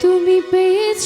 তুমি পেয়েছ